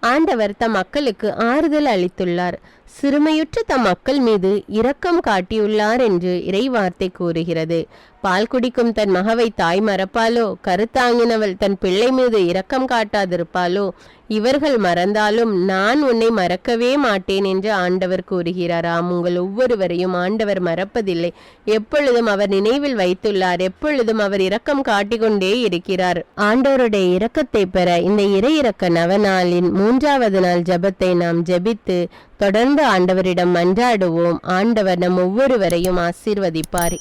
ஆண்டவர் தம் மக்களுக்கு ஆறுதல் அளித்துள்ளார். சிறுமையுற்ற தம் மக்கள் மீது இரக்கம் காட்டியுள்ளார் என்று இறைவார்த்தை கூறுகிறது. பால் குடிக்கும் தன் மகவை தாய் மறப்பாலோ? கருத்தாங்கினவள் தன் பிள்ளை மீது இரக்கம் காட்டாதிருப்பாலோ? இவர்கள் மறந்தாலும் நான் உன்னை மறக்கவே மாட்டேன் என்று ஆண்டவர் கூறுகிறாராம். உங்கள் ஒவ்வொருவரையும் ஆண்டவர் மறப்பதில்லை. எப்பொழுதும் அவர் நினைவில் வைத்துள்ளார். எப்பொழுதும் அவர் இரக்கம் காட்டிக்கொண்டே இருக்கிறார். ஆண்டவருடைய இரக்கத்தை பெற இந்த இறை இரக்க நவநாளின் மூன்றாவது நாள் ஜெபத்தை நாம் ஜெபித்து தொடர்ந்து ஆண்டவரிடம் மன்றாடுவோம் ஆண்டவர் நம் ஒவ்வொருவரையும் ஆசீர்வதிப்பார்.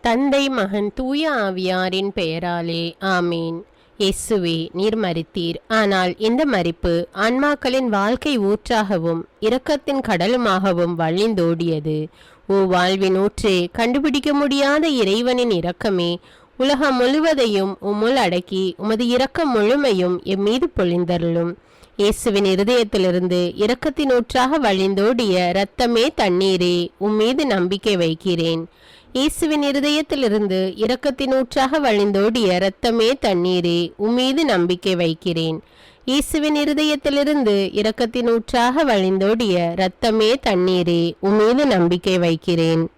தந்தை மகன் தூய ஆவியாரின் பெயராலே ஆமீன். எஸ்ஸுவே நீர் மறித்தீர் ஆனால் இந்த மறிப்பு ஆன்மாக்களின் வாழ்க்கை ஊற்றாகவும் இரக்கத்தின் கடலுமாகவும் வழிந்தோடியது. ஓ வாழ்வின் ஊற்றே கண்டுபிடிக்க முடியாத இறைவனின் இரக்கமே உலகம் முழுவதையும் உம்முள் அடக்கி உமது இரக்கம் முழுமையும் எம் மீது பொழிந்தருளும். இயேசுவின் இருதயத்திலிருந்து இரக்கத்தின் ஊற்றாக வழிந்தோடிய இரத்தமே தண்ணீரே உம்மீது நம்பிக்கை வைக்கிறேன். இயேசுவின் இருதயத்திலிருந்து இரக்கத்தின் ஊற்றாக வழிந்தோடிய இரத்தமே தண்ணீரே உம்மீது நம்பிக்கை வைக்கிறேன். இயேசுவின் இருதயத்திலிருந்து இரக்கத்தின் ஊற்றாக வழிந்தோடிய இரத்தமே தண்ணீரே உம்மீது நம்பிக்கை வைக்கிறேன்.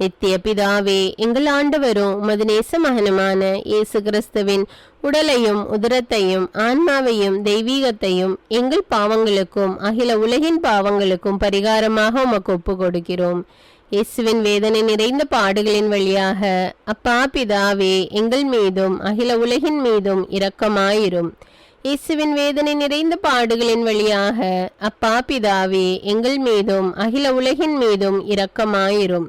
நித்திய பிதாவே எங்கள் ஆண்டவரும் உமது நேச மகனுமான இயேசு கிறிஸ்துவின் உடலையும் உதரத்தையும் ஆன்மாவையும் தெய்வீகத்தையும் எங்கள் பாவங்களுக்கும் அகில உலகின் பாவங்களுக்கும் பரிகாரமாக உமக்கு ஒப்பு கொடுக்கிறோம் இயேசுவின் வேதனை நிறைந்த பாடுகளின் வழியாக அப்பா பிதாவே எங்கள் மீதும் அகில உலகின் மீதும் இரக்கமாயிரும் இயேசுவின் வேதனை நிறைந்த பாடுகளின் வழியாக அப்பா பிதாவே எங்கள் மீதும் அகில உலகின் மீதும் இரக்கமாயிரும்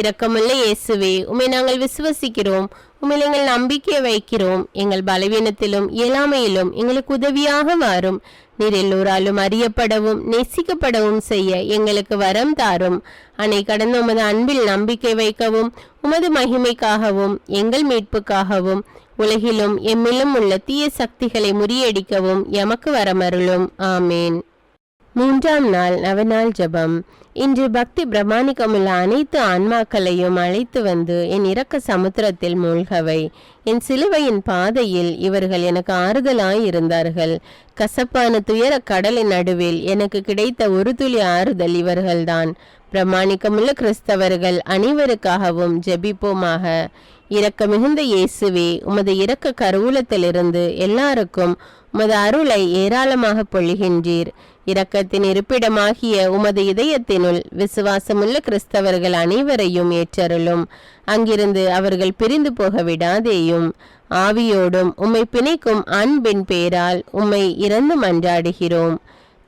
இரக்கமுள்ள இயேசுவே உமை நாங்கள் விசுவசிக்கிறோம். உம்மில் எங்கள் நம்பிக்கை வைக்கிறோம். எங்கள் பலவீனத்திலும் இயலாமையிலும் எங்களுக்கு உதவியாக வாரும் நீர் எல்லோராலும் அறியப்படவும் நேசிக்கப்படவும் செய்ய எங்களுக்கு வரம் தாரும். அன்னை கடந்த உமது அன்பில் நம்பிக்கை வைக்கவும் உமது மகிமைக்காகவும் எங்கள் மீட்புக்காகவும் உலகிலும் எம்மிலும் உள்ள தீய சக்திகளை முறியடிக்கவும் எமக்கு வரமருளும். ஆமேன். மூன்றாம் நாள் நவநாள் ஜெபம். இன்று பக்தி பிரமாணிக்கமுள்ள அனைத்து ஆன்மாக்களையும் அழைத்து வந்து என் இரக்க சமுத்திரத்தில் மூழ்கவை. என் சிலுவையின் பாதையில் இவர்கள் எனக்கு ஆறுதலாய் இருந்தார்கள். கசப்பான துயர கடலின் நடுவில் எனக்கு கிடைத்த ஒரு துளி ஆறுதல் இவர்கள்தான். பிரமாணிக்கமுள்ள கிறிஸ்தவர்கள் அனைவருக்காகவும் ஜெபிப்போமாக. இரக்க மிகுந்த இயேசுவே உமது இரக்க கருவூலத்திலிருந்து எல்லாருக்கும் உமது அருளை ஏராளமாக பொழிகின்றீர். இரக்கத்தின் இருப்பிடமாகிய உமது இதயத்தினுள் விசுவாசமுள்ள கிறிஸ்தவர்கள் அனைவரையும் ஏற்றருளும். அங்கிருந்து அவர்கள் பிரிந்து போக விடாதேயும். ஆவியோடும் உம்மை பிணைக்கும் அன்பின் பேரால் உம்மை இறந்து மன்றாடுகிறோம்.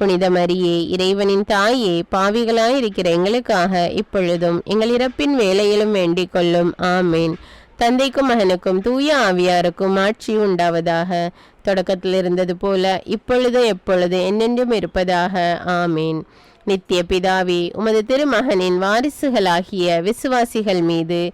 புனித மரியே இறைவனின் தாயே பாவிகளாயிருக்கிற எங்களுக்காக இப்பொழுதும் எங்கள் இறப்பின் வேலையிலும் வேண்டிக் கொள்ளும். ஆமேன். தந்தைக்கும் மகனுக்கும் தூய ஆவியாருக்கும் ஆட்சி உண்டாவதாக. தொடக்கத்தில் இருந்தது போல இப்பொழுது எப்பொழுது என்னென்றும் இருப்பதாக. ஆமேன். நித்திய பிதாவே உமது திருமகனின் வாரிசுகளாகிய விசுவாசிகள் மீது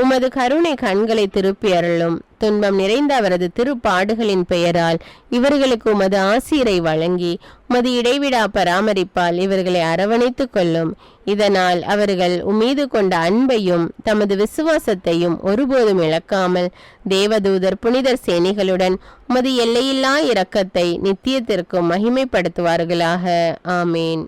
உமது கருணை கண்களை திருப்பி அருளும். துன்பம் நிறைந்த அவரது திருப்பாடுகளின் பெயரால் இவர்களுக்கு உமது ஆசீரை வழங்கி உமது இடைவிடா பராமரிப்பால் இவர்களை அரவணைத்துக் கொள்ளும். இதனால் அவர்கள் உமீது கொண்ட அன்பையும் தமது விசுவாசத்தையும் ஒருபோதும் இழக்காமல் தேவதூதர் புனிதர் சேனிகளுடன் உமது எல்லையில்லா இரக்கத்தை நித்தியத்திற்கும் மகிமைப்படுத்துவார்களாக. ஆமேன்.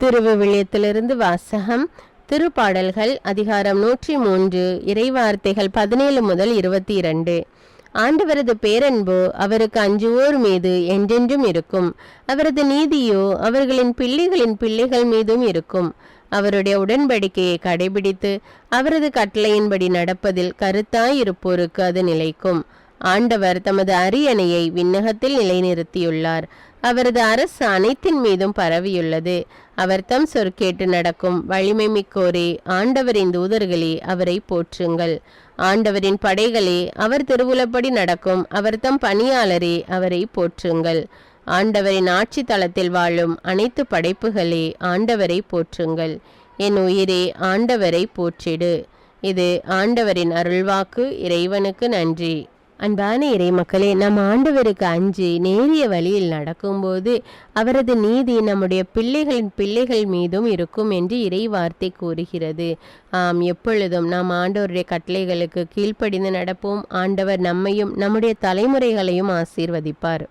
திருவிவிலியத்திலிருந்து வாசகம் திருப்பாடல்கள் அதிகாரம் நூற்றி மூன்று இறைவார்த்தைகள் பதினேழு முதல் இருபத்தி இரண்டு ஆண்டவரது பேரன்பு அவருக்கு அஞ்சுவோர் மீது என்றென்றும் இருக்கும். அவரது நீதியோ அவர்களின் பிள்ளைகளின் பிள்ளைகள் மீதும் இருக்கும். அவருடைய உடன்படிக்கையை கடைபிடித்து அவரது கட்டளையின்படி நடப்பதில் கருத்தாயிருப்போருக்கு அது நிலைக்கும். ஆண்டவர் தமது அரியணையை விண்ணகத்தில் நிலைநிறுத்தியுள்ளார். அவரது அரசு அனைத்தின் மீதும் பரவியுள்ளது. அவர் தம் சொற்கேட்டு நடக்கும் வலிமை மிக்கோரே ஆண்டவரின் தூதர்களே அவரை போற்றுங்கள். ஆண்டவரின் படைகளே அவர் திருவுலப்படி நடக்கும் அவர் தம் பணியாளரே அவரை போற்றுங்கள். ஆண்டவரின் ஆட்சி தளத்தில் வாழும் அனைத்து படைப்புகளே ஆண்டவரை போற்றுங்கள். என் உயிரே ஆண்டவரை போற்றிடு. இது ஆண்டவரின் அருள்வாக்கு இறைவனுக்கு நன்றி. அன்பான இறை மக்களே நம் ஆண்டவருக்கு அஞ்சு நேரிய வழியில் நடக்கும்போது அவரது நீதி நம்முடைய பிள்ளைகளின் பிள்ளைகள் மீதும் இருக்கும் என்று இறை வார்த்தை கூறுகிறது. ஆம் எப்பொழுதும் நாம் ஆண்டவருடைய கட்டளைகளுக்கு கீழ்ப்படிந்து நடப்போம். ஆண்டவர் நம்மையும் நம்முடைய தலைமுறைகளையும் ஆசீர்வதிப்பார்.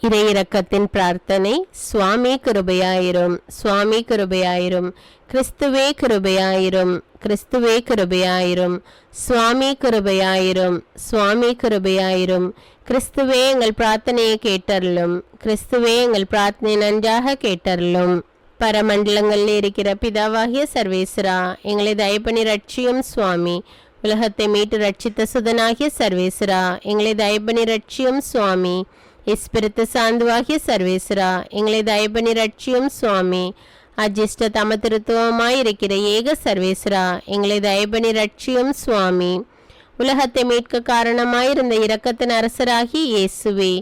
இறையிறக்கத்தின் பிரார்த்தனை சுவாமி கிருபையாயிரும் சுவாமி கிருபையாயிரும் கிறிஸ்துவே கிருபையாயிரும் கிறிஸ்துவே கிருபையாயிரும் சுவாமி கிருபையாயிரும் சுவாமி கிருபையாயிரும் கிறிஸ்துவே எங்கள் பிரார்த்தனையை கேட்டருளும் கிறிஸ்துவே எங்கள் பிரார்த்தனை நன்றாக கேட்டருளும். பரமண்டலங்களில் இருக்கிற பிதாவாகிய சர்வேஸ்வரா எங்களை தயப்பணி ரட்சியும் சுவாமி. உலகத்தை மீட்டு ரட்சித்த சுதனாகிய சர்வேஸ்வரா எங்களை தயப்பணி ரட்சியும் சுவாமி. இஸ்பிரித்து சாந்துவாகிய சர்வேஸ்வரா எங்களை தயப்பணி ரட்சியும் சுவாமி. அஜிஷ்ட தமதிருத்துவமாய் இருக்கிற ஏக சர்வேஸ்வரா எங்களை தயப்பணி ரட்சியும் சுவாமி. உலகத்தை மீட்க காரணமாயிருந்த இரக்கத்தின் அரசராகி இயேசுவே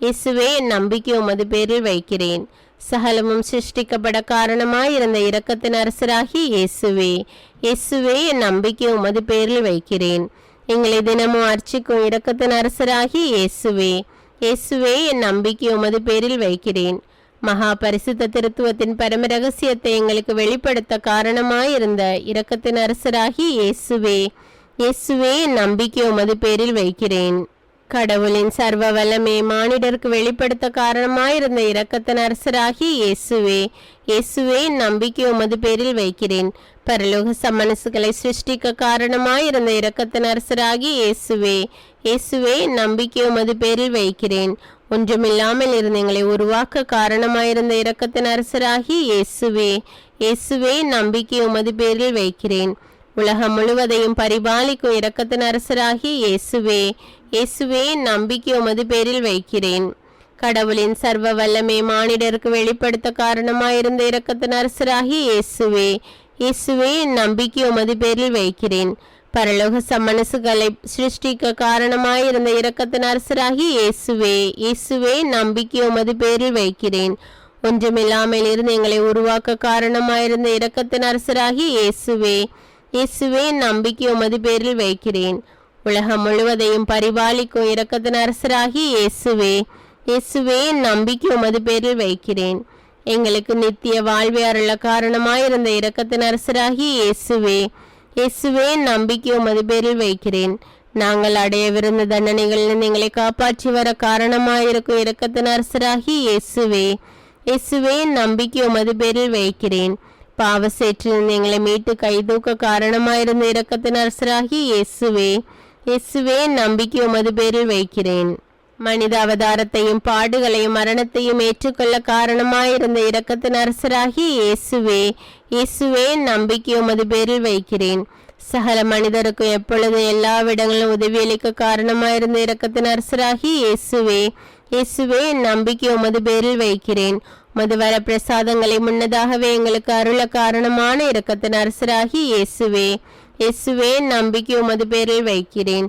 இயேசுவே என் நம்பிக்கை உமது பேரில் வைக்கிறேன். சகலமும் சிருஷ்டிக்கப்பட காரணமாயிருந்த இரக்கத்தின் அரசராகி இயேசுவே இயேசுவே என் நம்பிக்கை உமது பேரில் வைக்கிறேன். எங்களை தினமும் அர்ச்சிக்கும் இரக்கத்தின் அரசராகி இயேசுவே இயேசுவே என் நம்பிக்கை உமது பேரில் வைக்கிறேன். மகா பரிசுத்த திருத்துவத்தின் பரம ரகசியத்தை எங்களுக்கு வெளிப்படுத்த காரணமாயிருந்த இரக்கத்தின் அரசராகி இயேசுவே இயேசுவே என் நம்பிக்கை உமது பேரில் வைக்கிறேன். கடவுளின் சர்வ வல்லமே மானிடருக்கு வெளிப்படுத்த காரணமாயிருந்த இரக்கத்தின் அரசராகி இயேசுவே. இயேசுவே நம்பிக்கை உமது பேரில் வைக்கிறேன். பரலோக சமனசுகளை சிருஷ்டிக்க காரணமாயிருந்த இரக்கத்தின் அரசராகி இயேசுவே. இயேசுவே நம்பிக்கை உமது பேரில் வைக்கிறேன். ஒன்றுமில்லாமல் இருந்த எங்களை உருவாக்க காரணமாயிருந்த இரக்கத்தின் அரசராகி இயேசுவே. இயேசுவே நம்பிக்கை உமது பேரில் வைக்கிறேன். உலகம் முழுவதையும் பரிபாலிக்கும் இரக்கத்தின் அரசராகி இயேசுவே இயேசுவே நம்பிக்கை உமது பேரில் வைக்கிறேன். கடவுளின் சர்வ வல்லமை மானிடருக்கு வெளிப்படுத்த காரணமாயிருந்த இரக்கத்தின் அரசராகி இயேசுவே இயேசுவே நம்பிக்கை உமது பேரில் வைக்கிறேன். பரலோக சம்மனசுகளை சிருஷ்டிக்க காரணமாயிருந்த இரக்கத்தின் அரசராகி இயேசுவே இயேசுவே நம்பிக்கை உமது பேரில் வைக்கிறேன். ஒன்றுமில்லாமல் இருந்து எங்களை உருவாக்க காரணமாயிருந்த இரக்கத்தின் அரசராகி இயேசுவே இயேசுவே நம்பிக்கை உமது பேரில் வைக்கிறேன். உலகம் முழுவதையும் பரிபாலிக்கும் இரக்கத்தின் அரசராகி இயேசுவே. இயேசுவே நம்பிக்கை உமது பேரில் வைக்கிறேன். எங்களுக்கு நித்திய வாழ்வை அருள காரணமாயிருந்த இரக்கத்தின் அரசராகி இயேசுவே. இயேசுவே நம்பிக்கை உமது பேரில் வைக்கிறேன். நாங்கள் அடையவிருந்த தண்டனைகளில் எங்களை காப்பாற்றி வர காரணமாயிருக்கும் இரக்கத்தின் அரசராகி இயேசுவே. இயேசுவே நம்பிக்கை உமது பேரில் வைக்கிறேன். பாவ சேற்றிலிருந்து எங்களை மீட்டு கைதூக்க காரணமாயிருந்த இரக்கத்தின் அரசராகி இயேசுவே இயேசுவே என் நம்பிக்கை உமது பேரில் வைக்கிறேன் மனித அவதாரத்தையும் பாடுகளையும் மரணத்தையும் ஏற்றுக்கொள்ள காரணமாயிருந்த இரக்கத்தின் அரசராகி இயேசுவே இயேசுவே நம்பிக்கை உமது பேரில் வைக்கிறேன் சகல மனிதருக்கும் எப்பொழுதும் எல்லா இடங்களிலும் உதவியளிக்க காரணமாயிருந்த இரக்கத்தின் அரசராகி இயேசுவே இயேசுவே நம்பிக்கை உமது பேரில் வைக்கிறேன் மதுவர பிரசாதங்களை முன்னதாகவே எங்களுக்கு அருள காரணமான இரக்கத்தின் அரசராகி இயேசுவே. இயேசுவே நம்பிக்கை உமது பேரில் வைக்கிறேன்.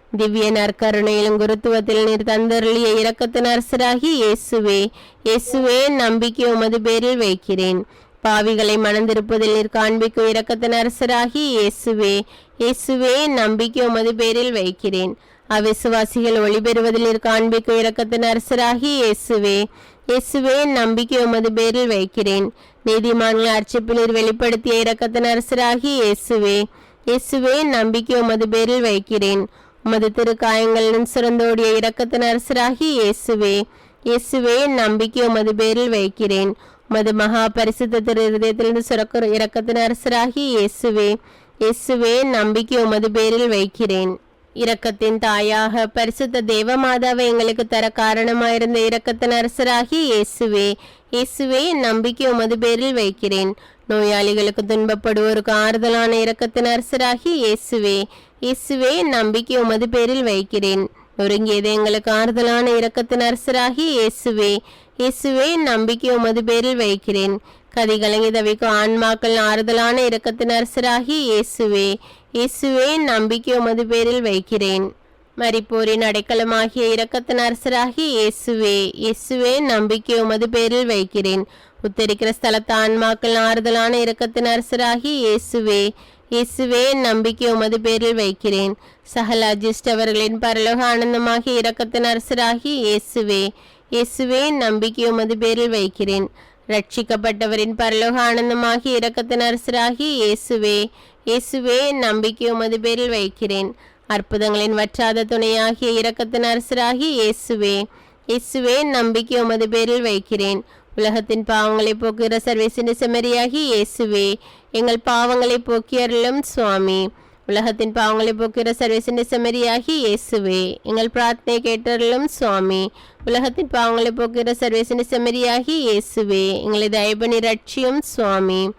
திவ்ய நற்கருணையிலும் குருத்துவத்தில் நீர் தந்தருளிய இரக்கத்தின் அரசராகி இயேசுவே. இயேசுவே நம்பிக்கை உமது பேரில் வைக்கிறேன். பாவிகளை மணந்திருப்பதில் நீர் காண்பிக்கும் இரக்கத்தின் அரசராகி இயேசுவே. இயேசுவே நம்பிக்கை உமது பேரில் வைக்கிறேன். அவிசுவாசிகள் ஒளிபெறுவதில் நீர் காண்பிக்கும் இரக்கத்தின் அரசராகி இயேசுவே. இயேசுவே நம்பிக்கை உமது பேரில் வைக்கிறேன். நீதிமான்கள் அர்ச்சிப்பில் நீர் வெளிப்படுத்திய இரக்கத்தின் அரசராகி இயேசுவே. இயேசுவே நம்பிக்கை உமது பேரில் வைக்கிறேன். உமது திருக்காயங்களின் சிறந்தோடிய இரக்கத்தின் அரசராகி இயேசுவே. இயேசுவே என் நம்பிக்கை உமது பேரில் வைக்கிறேன். உமது மகா பரிசுத்த திரு இருதயத்திலிருந்து சுரக்கிற இரக்கத்தின் அரசராகி இயேசுவே. இயேசுவே நம்பிக்கை உமது பேரில் வைக்கிறேன். இரக்கத்தின் தாயாக பரிசுத்த தேவமாதாவை எங்களுக்கு தர காரணமாயிருந்த இரக்கத்தின் அரசராகி இயேசுவே. இயேசுவே நம்பிக்கை உமது பேரில் வைக்கிறேன். நோயாளிகளுக்கு துன்பப்படுவோருக்கு ஆறுதலான இரக்கத்தின் அரசராகி இயேசுவே. இயேசுவே நம்பிக்கை உமது பேரில் வைக்கிறேன். நொறுங்கியது எங்களுக்கு ஆறுதலான இரக்கத்தின் அரசராகி இயேசுவே. இயேசுவே நம்பிக்கை உமது பேரில் வைக்கிறேன். கதி கலங்கி தவிக்கும் ஆன்மாக்கள் ஆறுதலான இரக்கத்தின் அரசராகி இயேசுவே. இயேசுவே நம்பிக்கை உமது பேரில் வைக்கிறேன். மறிப்போரின் அடைக்கலமாகிய இரக்கத்தின் அரசராகி இயேசுவே. இயேசுவே நம்பிக்கை உமது பேரில் வைக்கிறேன். உத்தரிக்கிற ஸ்தலத்து ஆன்மாக்கள் ஆறுதலான இரக்கத்தின் அரசராகி இயேசுவே. இயேசுவே என் நம்பிக்கை உமது பேரில் வைக்கிறேன். சகல அஜிஸ்ட் அவர்களின் பரலோக ஆனந்தமாக இரக்கத்தின் அரசராகி இயேசுவே இயேசுவே என் நம்பிக்கை உமது பேரில் வைக்கிறேன். ரட்சிக்கப்பட்டவரின் பரலோக ஆனந்தமாகி இரக்கத்தின் அரசராகி இயேசுவே இயேசுவே என் நம்பிக்கை உமது பேரில் வைக்கிறேன். அற்புதங்களின் வற்றாத துணையாகிய இரக்கத்தின் அரசராகி இயேசுவே இயேசுவே நம்பிக்கை உமது பேரில் வைக்கிறேன். உலகத்தின் பாவங்களை போக்குகிற சர்வேசின் செமரியாகி இயேசுவே எங்கள் பாவங்களை போக்கியருளும் சுவாமி. உலகத்தின் பாவங்களை போக்குகிற சர்வேசின் செம்மறியாகி இயேசுவே. எங்கள் பிரார்த்தனை கேட்டருளும் சுவாமி. உலகத்தின் பாவங்களை போக்குகிற சர்வேசின் செம்மறியாகி இயேசுவே. எங்களை தயபணி ரட்சியும் சுவாமி.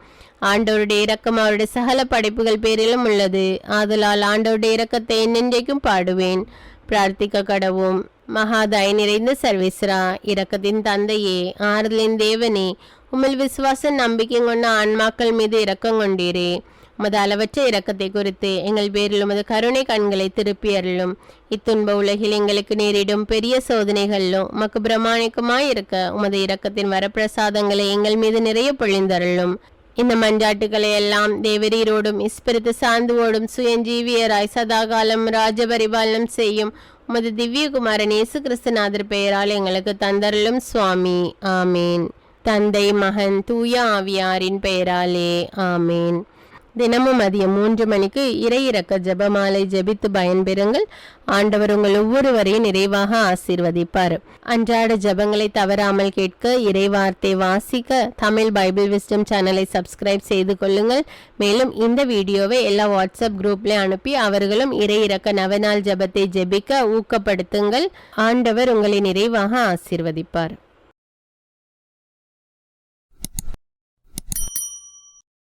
ஆண்டவருடைய இரக்கம் அவருடைய சகல படைப்புகள் பேரிலும் உள்ளது. ஆதலால் ஆண்டவருடைய இரக்கத்தை என்னென்றைக்கும் பாடுவேன். பிரார்த்திக்க கடவும் மகாதாய் நிறைந்த சர்வேஸ்வரா இரக்கத்தின் தந்தையே ஆறுதலின் தேவனே உமல் விசுவாச நம்பிக்கை கொண்ட ஆன்மாக்கள் மீது இரக்கம் கொண்டீரே. உமது அளவற்ற இரக்கத்தை குறித்து எங்கள் பேரில் உமது கருணை கண்களை திருப்பி அருளும். இத்துன்ப உலகில் எங்களுக்கு நேரிடும் பெரிய சோதனைகளிலும் உமக்கு பிரமாணிக்கமாய் இருக்க உமது இரக்கத்தின் வரப்பிரசாதங்களை எங்கள் மீது நிறைய பொழிந்தருளும். இந்த மஞ்சாட்டுகளை எல்லாம் தேவரீரோடும் இஸ்பிரித்து சாந்துவோடும் சுயஞ்சீவியராய் சதாகாலம் ராஜபரிபாலனம் செய்யும் உமது திவ்யகுமாரன் இயேசு கிறிஸ்துநாதர் பெயரால் எங்களுக்கு தந்தருளும் சுவாமி. ஆமீன். தந்தை மகன் தூய ஆவியாரின் பெயராலே ஆமேன். தினமும் மதியம் மூன்று மணிக்கு இறையிறக்க ஜெபமாலை ஜெபித்து பயன்பெறுங்கள். ஆண்டவர் உங்கள் ஒவ்வொருவரையும் நிறைவாக ஆசீர்வதிப்பார். அன்றாட ஜெபங்களை தவறாமல் கேட்க இறைவார்த்தை வாசிக்க தமிழ் பைபிள் விஸ்டம் சேனலை சப்ஸ்கிரைப் செய்து கொள்ளுங்கள். மேலும் இந்த வீடியோவை எல்லா வாட்ஸ்அப் குரூப்லேயும் அனுப்பி அவர்களும் இறையிறக்க நவநாள் ஜெபத்தை ஜெபிக்க ஊக்கப்படுத்துங்கள். ஆண்டவர் உங்களை நிறைவாக ஆசீர்வதிப்பார்.